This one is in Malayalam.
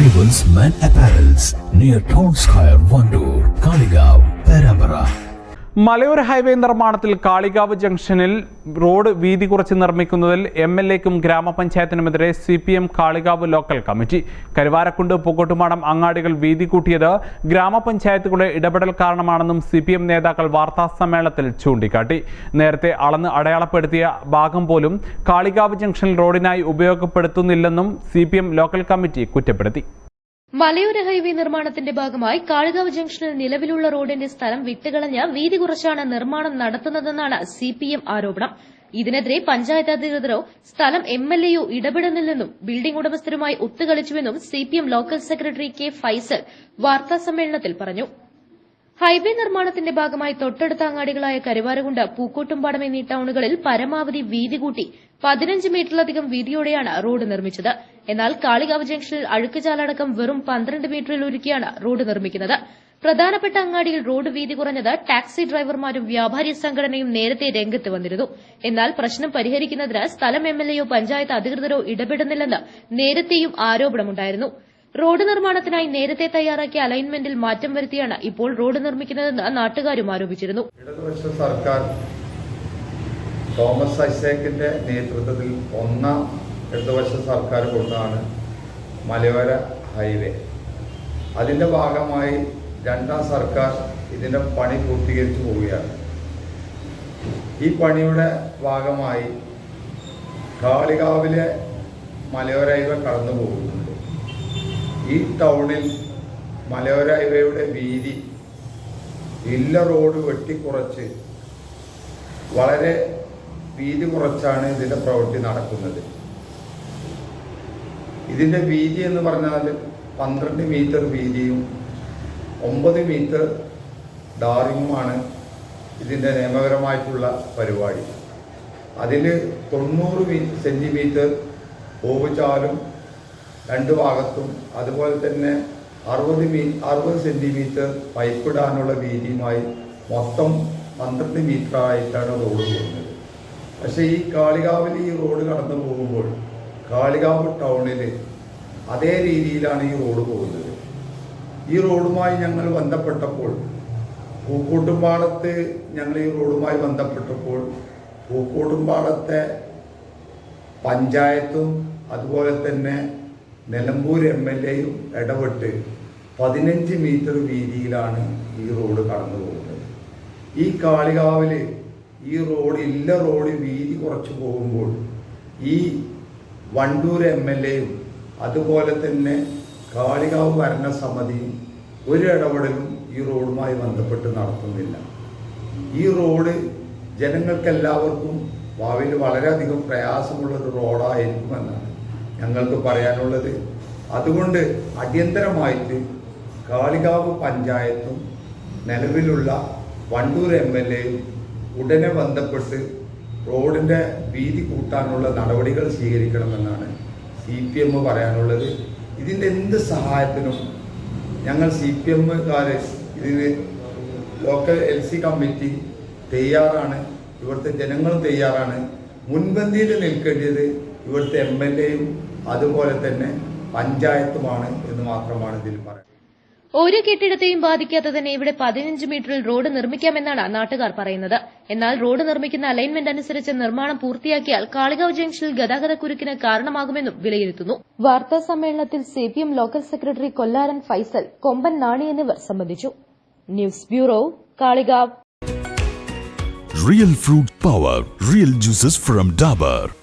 Arrivals Men Apparels near Town Square, Vandoor, Kaligav, Perambara. മലയോര ഹൈവേ നിർമ്മാണത്തിൽ കാളികാവ് ജംഗ്ഷനിൽ റോഡ് വീതി കുറച്ച് നിർമ്മിക്കുന്നതിൽ എം എൽ എക്കും ഗ്രാമപഞ്ചായത്തിനുമെതിരെ C P M Kalikavu local committee. Karuvarakundu Pookkottumadam അങ്ങാടികൾ വീതി കൂട്ടിയത് ഗ്രാമപഞ്ചായത്തുകളുടെ ഇടപെടൽ കാരണമാണെന്നും സി പി എം നേതാക്കൾ വാർത്താസമ്മേളനത്തിൽ ചൂണ്ടിക്കാട്ടി. നേരത്തെ അളന്ന് അടയാളപ്പെടുത്തിയ ഭാഗം പോലും കാളികാവ് ജംഗ്ഷൻ റോഡിനായി ഉപയോഗപ്പെടുത്തുന്നില്ലെന്നും സി ലോക്കൽ കമ്മിറ്റി കുറ്റപ്പെടുത്തി. മലയോര ഹൈവേ നിർമ്മാണത്തിന്റെ ഭാഗമായി കാളികാവ് ജംഗ്ഷനിൽ നിലവിലുള്ള റോഡിന്റെ സ്ഥലം വിട്ടുകളഞ്ഞ് വീതി കുറച്ചാണ് നിർമ്മാണം നടത്തുന്നതെന്നാണ് സിപിഎം ആരോപണം. ഇതിനെതിരെ പഞ്ചായത്ത് അധികൃതരോ സ്ഥലം എം എൽ എയോ ഇടപെടുന്നില്ലെന്നും ബിൽഡിംഗ് ഉടമസ്ഥരുമായി ഒത്തുകളിച്ചുവെന്നും CPM local secretary K Faisal വാർത്താസമ്മേളനത്തിൽ പറഞ്ഞു. ഹൈവേ നിർമ്മാണത്തിന്റെ ഭാഗമായി തൊട്ടടുത്ത അങ്ങാടികളായ കരുവാരകുണ്ട് പൂക്കോട്ടുംപാടം എന്നീ ടൌണുകളിൽ പരമാവധി വീതി കൂട്ടി പതിനഞ്ച് മീറ്ററിലധികം വീതിയോടെയാണ് റോഡ് നിർമ്മിച്ചത്. എന്നാൽ കാളികാവ് ജംഗ്ഷനിൽ അഴുക്കുചാലടക്കം വെറും പന്ത്രണ്ട് മീറ്ററിൽ ഒരുക്കിയാണ് റോഡ് നിർമ്മിക്കുന്നത്. പ്രധാനപ്പെട്ട അങ്ങാടിയിൽ റോഡ് വീതി കുറഞ്ഞത് ടാക്സി ഡ്രൈവർമാരും വ്യാപാരി സംഘടനയും നേരത്തെ രംഗത്ത് വന്നിരുന്നു. എന്നാൽ പ്രശ്നം പരിഹരിക്കുന്നതിന് സ്ഥലം എംഎൽഎയോ പഞ്ചായത്ത് അധികൃതരോ ഇടപെടുന്നില്ലെന്ന് നേരത്തെയും ആരോപണമുണ്ടായിരുന്നു. റോഡ് നിർമ്മാണത്തിനായി നേരത്തെ തയ്യാറാക്കിയ അലൈൻമെന്റിൽ മാറ്റം വരുത്തിയാണ് ഇപ്പോൾ റോഡ് നിർമ്മിക്കുന്നതെന്ന് നാട്ടുകാരും ആരോപിച്ചിരുന്നു. ഇടതുപക്ഷ സർക്കാർ തോമസ് ഐസേക്കിന്റെ നേതൃത്വത്തിൽ ഒന്നാം ഇടതുപക്ഷ സർക്കാർ കൊണ്ടാണ് മലയോര ഹൈവേ. അതിന്റെ ഭാഗമായി രണ്ടാം സർക്കാർ ഇതിന്റെ പണി പൂർത്തീകരിച്ചു പോവുകയാണ്. ഈ പണിയുടെ ഭാഗമായി കാളികാവിലെ മലയോര ഹൈവേ കടന്നു പോകുന്നുണ്ട് ഈ ടൗണിൽ മലയോര ഹൈവേയുടെ വീതി ഇല്ല റോഡ് വെട്ടിക്കുറച്ച് വളരെ വീതി കുറച്ചാണ് ഇതിന്റെ പ്രവൃത്തി നടക്കുന്നത്. ഇതിന്റെ വീതി എന്ന് പറഞ്ഞാൽ പന്ത്രണ്ട് മീറ്റർ വീതിയും ഒമ്പത് മീറ്റർ ഡാറിങ്ങുമാണ് ഇതിന്റെ നിയമപരമായിട്ടുള്ള പരിപാടി. അതിൽ തൊണ്ണൂറ് മീ സെന്റിമീറ്റർ ഓവുചാലും രണ്ട് ഭാഗത്തും. അതുപോലെ തന്നെ അറുപത് മീ അറുപത് സെന്റിമീറ്റർ പൈപ്പിടാനുള്ള വീതിയുമായി മൊത്തം പന്ത്രണ്ട് മീറ്റർ ആയിട്ടാണ് റോഡ് പോകുന്നത്. പക്ഷേ ഈ കാളികാവിൽ ഈ റോഡ് കടന്നു പോകുമ്പോൾ കാളികാവ് ടൗണിൽ അതേ രീതിയിലാണ് ഈ റോഡ് പോകുന്നത്. ഈ റോഡുമായി ഞങ്ങൾ ബന്ധപ്പെട്ടപ്പോൾ പൂക്കോട്ടുംപാടത്ത് ഞങ്ങൾ ഈ റോഡുമായി ബന്ധപ്പെട്ടപ്പോൾ പൂക്കോട്ടുംപാടത്തെ പഞ്ചായത്തും അതുപോലെ തന്നെ നിലമ്പൂർ എം എൽ എയും ഇടപെട്ട് പതിനഞ്ച് മീറ്റർ വീതിയിലാണ് ഈ റോഡ് കടന്നു പോകുന്നത്. ഈ കാളികാവിൽ ഈ റോഡ് ഇല്ല റോഡ് വീതി കുറച്ച് പോകുമ്പോൾ ഈ വണ്ടൂർ എം എൽ എയും അതുപോലെ തന്നെ കാളികാവ് ഭരണസമിതിയും ഒരു ഇടപെടലും ഈ റോഡുമായി ബന്ധപ്പെട്ട് നടത്തുന്നില്ല. ഈ റോഡ് ജനങ്ങൾക്കെല്ലാവർക്കും ഭാവിയിൽ വളരെയധികം പ്രയാസമുള്ള ഒരു റോഡായിരിക്കുമെന്നാണ്. ഞങ്ങൾക്ക് പറയാനുള്ളത് അതുകൊണ്ട് അടിയന്തരമായിട്ട് കാളികാവ് പഞ്ചായത്തും നിലവിലുള്ള വണ്ടൂർ എം എൽ എയും ഉടനെ ബന്ധപ്പെട്ട് റോഡിന്റെ വീതി കൂട്ടാനുള്ള നടപടികൾ സ്വീകരിക്കണമെന്നാണ് സി പി എം പറയാനുള്ളത്. ഇതിന്റെ എന്ത് സഹായത്തിനും ഞങ്ങൾ സി പി എമ്മുകാർ ഇതിന് ലോക്കൽ എൽ സി കമ്മിറ്റി തയ്യാറാണ്. ഇവിടുത്തെ ജനങ്ങളും തയ്യാറാണ്. മുൻപന്തിയിൽ നിൽക്കേണ്ടത് ഇവിടുത്തെ എം എൽ എയും അതുപോലെ തന്നെ പഞ്ചായത്തുമാണ് എന്ന് മാത്രമാണ് ഇതിൽ പറയുന്നത്. ഒരു കെട്ടിടത്തെയും ബാധിക്കാത്തതിന് ഇവിടെ പതിനഞ്ച് മീറ്ററിൽ റോഡ് നിർമ്മിക്കാമെന്നാണ് നാട്ടുകാർ പറയുന്നത്. എന്നാൽ റോഡ് നിർമ്മിക്കുന്ന അലൈൻമെന്റ് അനുസരിച്ച് നിർമ്മാണം പൂർത്തിയാക്കിയാൽ കാളികാവ് ജംഗ്ഷനിൽ ഗതാഗതക്കുരുക്കിന് കാരണമാകുമെന്നും വിലയിരുത്തുന്നു. വാർത്താ സമ്മേളനത്തിൽ CPM local secretary Kollaran Faisal Komban Nani എന്നിവർ സംബന്ധിച്ചു. News bureau Kalikavu. Real fruit power real juices from Dabur.